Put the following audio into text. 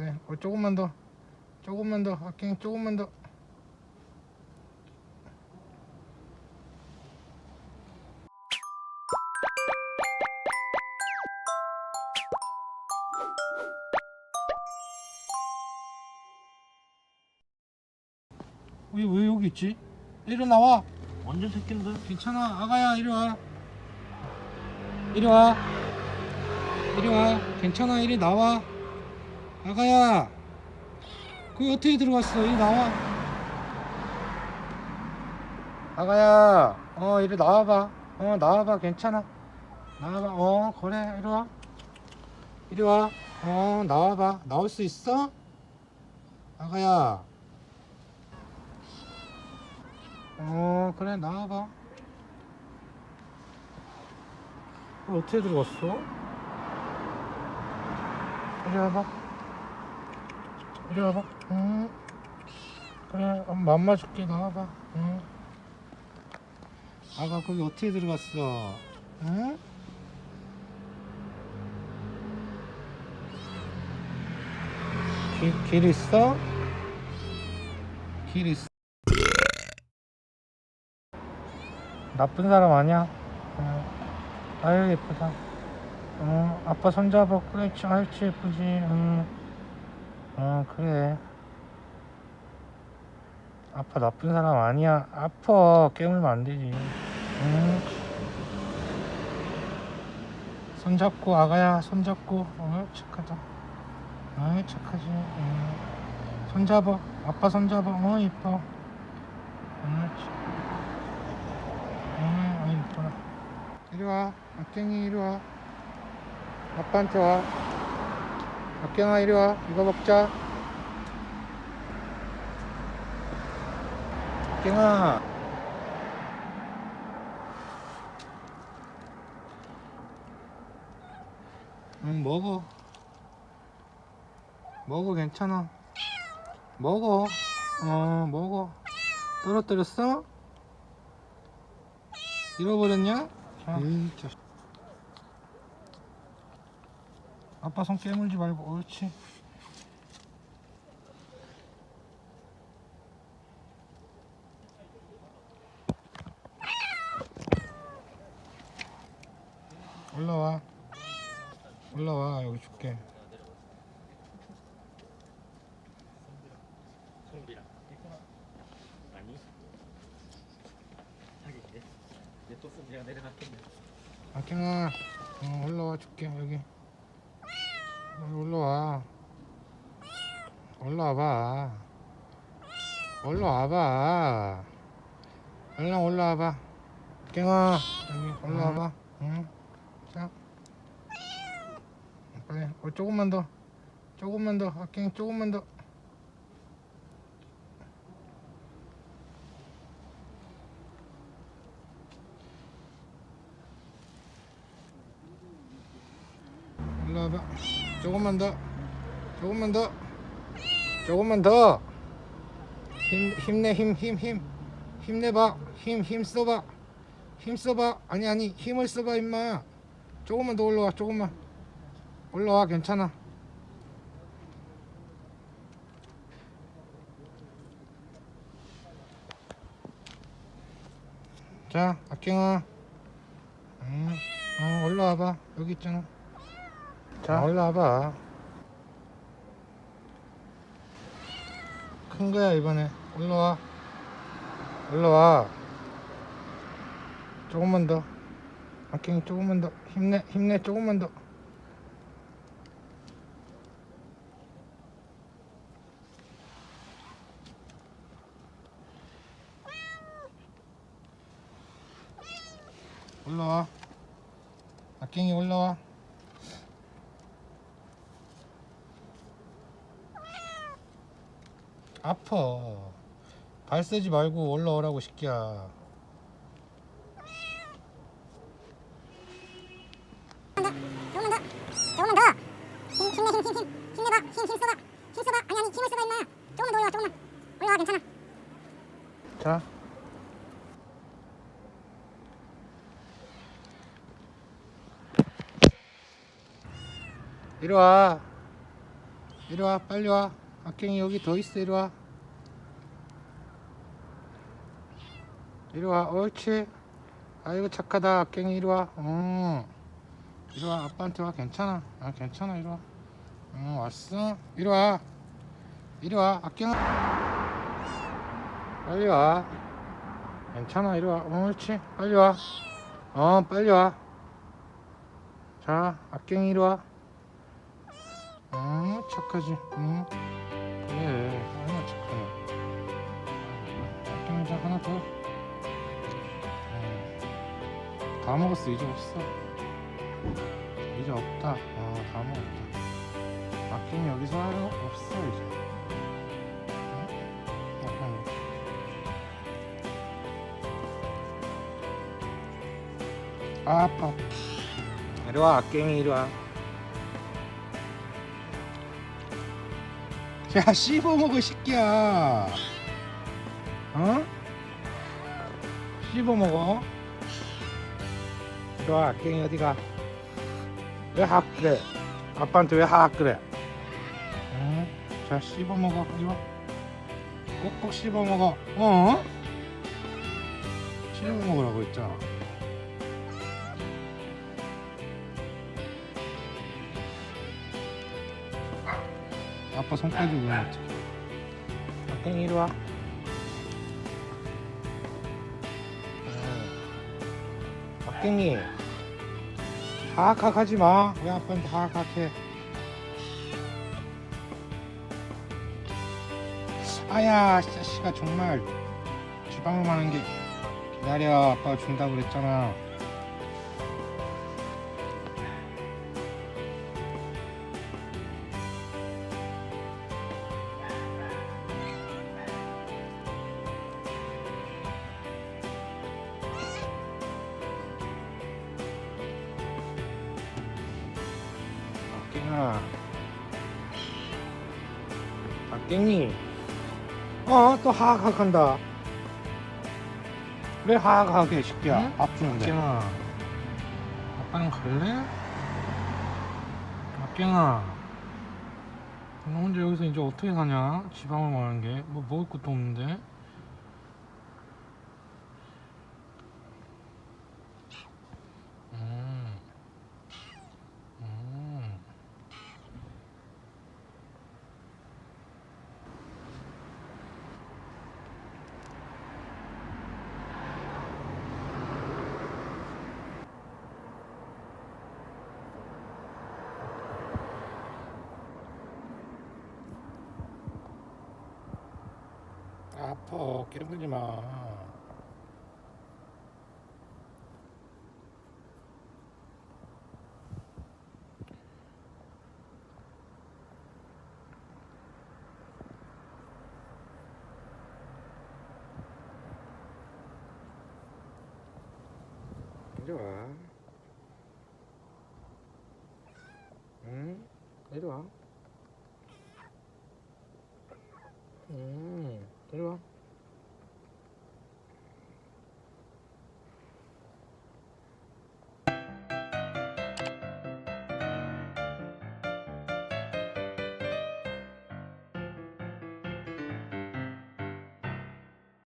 빨리 어, 조금만 더. 조금만 더. 아깽 조금만 더. 왜, 왜 여기 있지? 이리 나와. 완전 새끼인데? 괜찮아. 아가야 이리 와. 이리 와. 이리 와. 괜찮아. 이리 나와 아가야. 거기 어떻게 들어갔어? 이리 나와. 아가야. 어 이리 나와봐. 어 나와봐. 괜찮아. 나와봐. 어 그래. 이리 와. 이리 와어 나와봐. 나올 수 있어? 아가야. 어 그래. 나와봐. 어, 어떻게 들어갔어? 이리 와봐 이리 와봐 응 그래 맘마 줄게 나와봐 응 아가 거기 어떻게 들어갔어 응? 길, 길 있어? 길 있어? 나쁜 사람 아니야. 응. 아유 예쁘다. 응, 아빠 손잡아 그렇지. 아유치 예쁘지. 응. 응, 그래. 아빠 나쁜 사람 아니야. 아파 깨물면 안 되지. 응. 손잡고 아가야 손잡고. 어 착하다. 아이 착하지. 응. 손잡아. 아빠 손잡아. 어 이뻐. 응. 아, 아이 이쁘다. 이리 와. 악갱이 이리 와. 아빠한테 와. 악갱아 이리 와. 이거 먹자. 악갱아. 응 먹어. 먹어 괜찮아. 먹어. 어 먹어. 떨어뜨렸어? 잃어버렸냐? 자식. 아빠 손 깨물지 말고 옳지. 올라와. 올라와 여기 줄게. 성비랑 아니. 성비가 내려갔겠네 아경아 어, 올라와 줄게 여기 올라와. 올라와봐. 올라와봐. 얼른 올라와봐. 아경아 여기 올라와봐. 응 자. 빨리 어, 조금만 더. 조금만 더. 아경 조금만 더. 올라와봐 조금만 더. 조금만 더. 조금만 더. 힘, 힘내 힘 힘 힘. 힘내봐. 힘 힘 써봐. 힘 써봐. 아니 아니 힘을 써봐 임마. 조금만 더 올라와 조금만. 올라와 괜찮아. 자 악경아. 응, 어, 올라와봐. 여기 있잖아 자 올라 와봐. 큰 거야 이번에. 올라와. 올라와. 조금만 더. 악경이 조금만 더. 힘내 힘내 조금만 더. 올라와. 악경이 올라와 아파. 발 세지 말고 올라오라고 시키야. 조금만 더 조금만 더 힘, 힘내 힘, 힘, 힘 힘내봐 힘, 힘 써봐 힘 써봐 아니 아니 힘을 써봐 임마 조금만 더 올라와 조금만 올라와 괜찮아 자. 이리 와. 이리 와. 빨리 와 악갱이 여기 더 있어. 이리 와. 이리 와. 옳지. 아이고 착하다. 악갱이 이리 와. 음. 이리 와. 아빠한테 와. 괜찮아. 아 괜찮아. 이리 와. 응, 왔어. 이리 와. 이리 와. 악갱아 빨리 와. 괜찮아. 이리 와. 어, 옳지. 빨리 와어 빨리 와자 악갱이 이리 와. 응, 착하지. 응. 그래. 얼마나 착하냐. 아끼자 하나 더. 응. 다 먹었어. 이제 없어. 이제 없다. 어, 다 먹었다. 아끼는 여기서 하루 없어 이제. 응? 아빠는. 아, 아파. 이리 와, 아깽이 이리 와. 야 씹어 먹어 새끼야. 어? 씹어 먹어. 이리 와 깽이 어디가? 왜 학 그래? 아빠한테 왜학 그래? 응? 자 씹어 먹어 이리 와 꼭꼭 씹어 먹어. 어? 씹어 먹으라고 했잖아 아빠 손까지 어떡해 아깽이 이리 와. 어. 아깽이. 하악하악 하지 마 왜 아빠한테 하악하악해 아야 이 자식아 정말 지방을 많은 게 기다려. 아빠가 준다고 그랬잖아 아깽아 아깽이. 어 또 하악하악 한다. 왜 하악하악 해 새끼야? 응? 밥 주는데. 아깽아 아빠는 갈래? 아깽아. 너 혼자 여기서 이제 어떻게 사냐? 지방을 많은 게. 뭐 먹을 것도 없는데 아파 기름 끌지 마? 이리 와. 응, 이리 와.